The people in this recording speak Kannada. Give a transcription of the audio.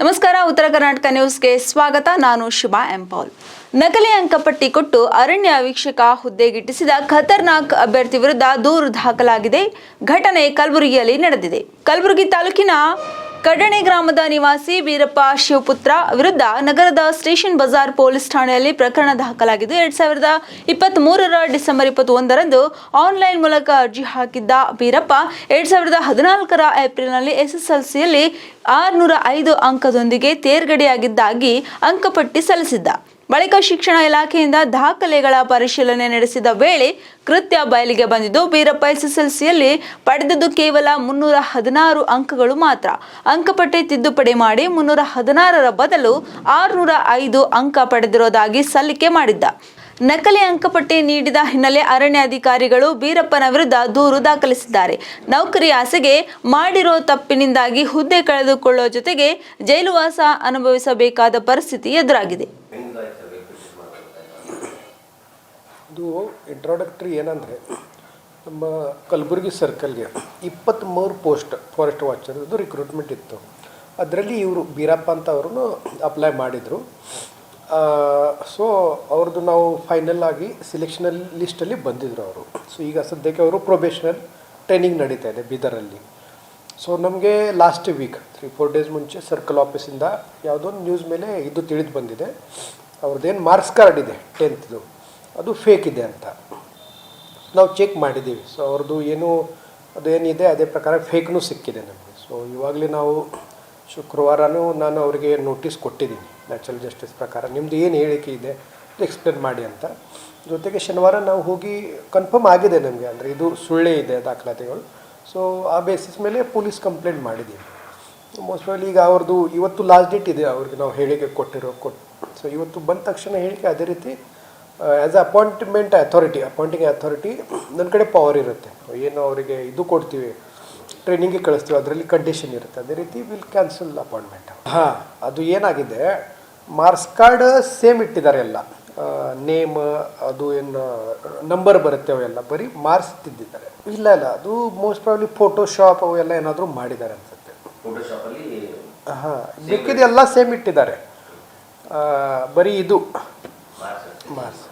ನಮಸ್ಕಾರ, ಉತ್ತರ ಕರ್ನಾಟಕ ನ್ಯೂಸ್ಗೆ ಸ್ವಾಗತ. ನಾನು ಶುಭಾ ಎಂಪಾಲ್ ನಕಲಿ ಅಂಕಪಟ್ಟಿ ಕೊಟ್ಟು ಅರಣ್ಯ ವೀಕ್ಷಕ ಹುದ್ದೆಗಿಟ್ಟಿಸಿದ ಖತರ್ನಾಕ್ ಅಭ್ಯರ್ಥಿ ವಿರುದ್ಧ ದೂರು ದಾಖಲಾಗಿದೆ. ಘಟನೆ ಕಲಬುರಗಿಯಲ್ಲಿ ನಡೆದಿದೆ. ಕಲಬುರಗಿ ತಾಲೂಕಿನ ಕಡಣೆ ಗ್ರಾಮದ ನಿವಾಸಿ ವೀರಪ್ಪ ಶಿವಪುತ್ರ ವಿರುದ್ಧ ನಗರದ ಸ್ಟೇಷನ್ ಬಜಾರ್ ಪೊಲೀಸ್ ಠಾಣೆಯಲ್ಲಿ ಪ್ರಕರಣ ದಾಖಲಾಗಿದ್ದು, ಎರಡ್ ಸಾವಿರದ ಇಪ್ಪತ್ತ್ ಮೂರರ ಡಿಸೆಂಬರ್ ಇಪ್ಪತ್ತೊಂದರಂದು ಆನ್ಲೈನ್ ಮೂಲಕ ಅರ್ಜಿ ಹಾಕಿದ್ದ ವೀರಪ್ಪ ಎರಡ್ ಸಾವಿರದ ಹದಿನಾಲ್ಕರ ಏಪ್ರಿಲ್ನಲ್ಲಿ ಎಸ್ಎಸ್ಎಲ್ಸಿಯಲ್ಲಿ ಆರುನೂರ ಐದು ಅಂಕದೊಂದಿಗೆ ತೇರ್ಗಡೆಯಾಗಿದ್ದಾಗಿ ಅಂಕಪಟ್ಟಿ ಸಲ್ಲಿಸಿದ್ದ. ಬಳಿಕ ಶಿಕ್ಷಣ ಇಲಾಖೆಯಿಂದ ದಾಖಲೆಗಳ ಪರಿಶೀಲನೆ ನಡೆಸಿದ ವೇಳೆ ಕೃತ್ಯ ಬಯಲಿಗೆ ಬಂದಿದ್ದು, ಬೀರಪ್ಪ ಎಸ್ಎಸ್ಎಲ್ಸಿಯಲ್ಲಿ ಪಡೆದದ್ದು ಕೇವಲ ಮುನ್ನೂರ ಹದಿನಾರು ಅಂಕಗಳು ಮಾತ್ರ. ಅಂಕಪಟ್ಟಿ ತಿದ್ದುಪಡಿ ಮಾಡಿ ಮುನ್ನೂರ ಹದಿನಾರರ ಬದಲು ಆರುನೂರ ಐದು ಅಂಕ ಪಡೆದಿರೋದಾಗಿ ಸಲ್ಲಿಕೆ ಮಾಡಿದ್ದ. ನಕಲಿ ಅಂಕಪಟ್ಟಿ ನೀಡಿದ ಹಿನ್ನೆಲೆ ಅರಣ್ಯಾಧಿಕಾರಿಗಳು ಬೀರಪ್ಪನ ವಿರುದ್ಧ ದೂರು ದಾಖಲಿಸಿದ್ದಾರೆ. ನೌಕರಿ ಆಸೆಗೆ ಮಾಡಿರೋ ತಪ್ಪಿನಿಂದಾಗಿ ಹುದ್ದೆ ಕಳೆದುಕೊಳ್ಳುವ ಜೊತೆಗೆ ಜೈಲುವಾಸ ಅನುಭವಿಸಬೇಕಾದ ಪರಿಸ್ಥಿತಿ ಎದುರಾಗಿದೆ. ಇದು ಇಂಟ್ರೊಡಕ್ಟ್ರಿ ಏನಂದರೆ ನಮ್ಮ ಕಲಬುರಗಿ ಸರ್ಕಲ್ಗೆ ಇಪ್ಪತ್ತ್ಮೂರು ಪೋಸ್ಟ್ ಫಾರೆಸ್ಟ್ ವಾಚರ್ದು ರಿಕ್ರೂಟ್ಮೆಂಟ್ ಇತ್ತು. ಅದರಲ್ಲಿ ಇವರು ಬೀರಪ್ಪ ಅಂತ ಅವ್ರೂ ಅಪ್ಲೈ ಮಾಡಿದರು. ಸೊ ಅವ್ರದ್ದು ನಾವು ಫೈನಲ್ ಆಗಿ ಸಿಲೆಕ್ಷನಲ್ ಲಿಸ್ಟಲ್ಲಿ ಬಂದಿದ್ದರು ಅವರು. ಸೊ ಈಗ ಸದ್ಯಕ್ಕೆ ಅವರು ಪ್ರೊಬೇಷನಲ್ ಟ್ರೈನಿಂಗ್ ನಡೀತಾ ಇದೆ ಬೀದರಲ್ಲಿ. ಸೊ ನಮಗೆ last week three four days ಮುಂಚೆ ಸರ್ಕಲ್ ಆಫೀಸಿಂದ ಯಾವುದೋ ಒಂದು ನ್ಯೂಸ್ ಮೇಲೆ ಇದು ತಿಳಿದು ಬಂದಿದೆ. ಅವ್ರದ್ದೇನು ಮಾರ್ಕ್ಸ್ ಕಾರ್ಡ್ ಇದೆ ಟೆಂತ್ದು ಅದು ಫೇಕ್ ಇದೆ ಅಂತ. ನಾವು ಚೆಕ್ ಮಾಡಿದ್ದೀವಿ. ಸೊ ಅವ್ರದ್ದು ಏನು, ಅದೇನಿದೆ, ಅದೇ ಪ್ರಕಾರ ಫೇಕ್ನೂ ಸಿಕ್ಕಿದೆ ನಮಗೆ. ಸೊ ಇವಾಗಲೇ ನಾವು ಶುಕ್ರವಾರನೂ ನಾನು ಅವರಿಗೆ ನೋಟಿಸ್ ಕೊಟ್ಟಿದ್ದೀನಿ. ನ್ಯಾಚುರಲ್ ಜಸ್ಟಿಸ್ ಪ್ರಕಾರ. ನಿಮ್ಮದು ಏನು ಹೇಳಿಕೆ ಇದೆ ಎಕ್ಸ್ಪ್ಲೇನ್ ಮಾಡಿ ಅಂತ. ಜೊತೆಗೆ ಶನಿವಾರ ನಾವು ಹೋಗಿ ಕನ್ಫರ್ಮ್ ಆಗಿದೆ ನಮಗೆ. ಅಂದರೆ ಇದು ಸುಳ್ಳೇ ಇದೆ ದಾಖಲಾತಿಗಳು. ಸೊ ಆ ಬೇಸಿಸ್ ಮೇಲೆ ಪೊಲೀಸ್ ಕಂಪ್ಲೇಂಟ್ ಮಾಡಿದ್ದೀವಿ. ಮೋಸ್ಟ್ ಪ್ರಾಬ್ಲಿ ಈಗ ಅವ್ರದ್ದು ಇವತ್ತು ಲಾಸ್ಟ್ ಡೇಟ್ ಇದೆ ಅವ್ರಿಗೆ ನಾವು ಹೇಳಿಕೆ ಕೊಟ್ಟಿರೋ ಕೊಟ್ಟು ಸೊ ಇವತ್ತು ಬಂದ ತಕ್ಷಣ ಹೇಳಿಕೆ ಅದೇ ರೀತಿ as a appointment authority appointing authority ನನ್ನ ಕಡೆ ಪವರ್ ಇರುತ್ತೆ. ಏನು ಅವರಿಗೆ ಇದು ಕೊಡ್ತೀವಿ ಟ್ರೈನಿಂಗಿಗೆ ಕಳಿಸ್ತೀವಿ, ಅದರಲ್ಲಿ ಕಂಡೀಷನ್ ಇರುತ್ತೆ. ಅದೇ ರೀತಿ ವಿಲ್ ಕ್ಯಾನ್ಸಲ್ ಅಪಾಯಿಂಟ್ಮೆಂಟ್ ಹಾಂ, ಅದು ಏನಾಗಿದೆ ಮಾರ್ಕ್ಸ್ ಕಾರ್ಡ್ ಸೇಮ್ ಇಟ್ಟಿದ್ದಾರೆ ಎಲ್ಲ. ನೇಮ್ ಅದು ಏನು ನಂಬರ್ ಬರುತ್ತೆ ಅವೆಲ್ಲ, ಬರೀ ಮಾರ್ಕ್ಸ್ ತಿದ್ದಿದ್ದಾರೆ. ಇಲ್ಲ ಇಲ್ಲ, ಅದು ಮೋಸ್ಟ್ ಪ್ರಾಬ್ಲಿ ಫೋಟೋಶಾಪ್ ಅವೆಲ್ಲ ಏನಾದರೂ ಮಾಡಿದ್ದಾರೆ ಅನ್ಸುತ್ತೆ ಫೋಟೋಶಾಪಲ್ಲಿ ಹಾಂ ಮಿಕ್ಕಿದೆಲ್ಲ ಸೇಮ್ ಇಟ್ಟಿದ್ದಾರೆ. ಬರೀ ಇದು. ಮಾರ್ಕ್ಸ್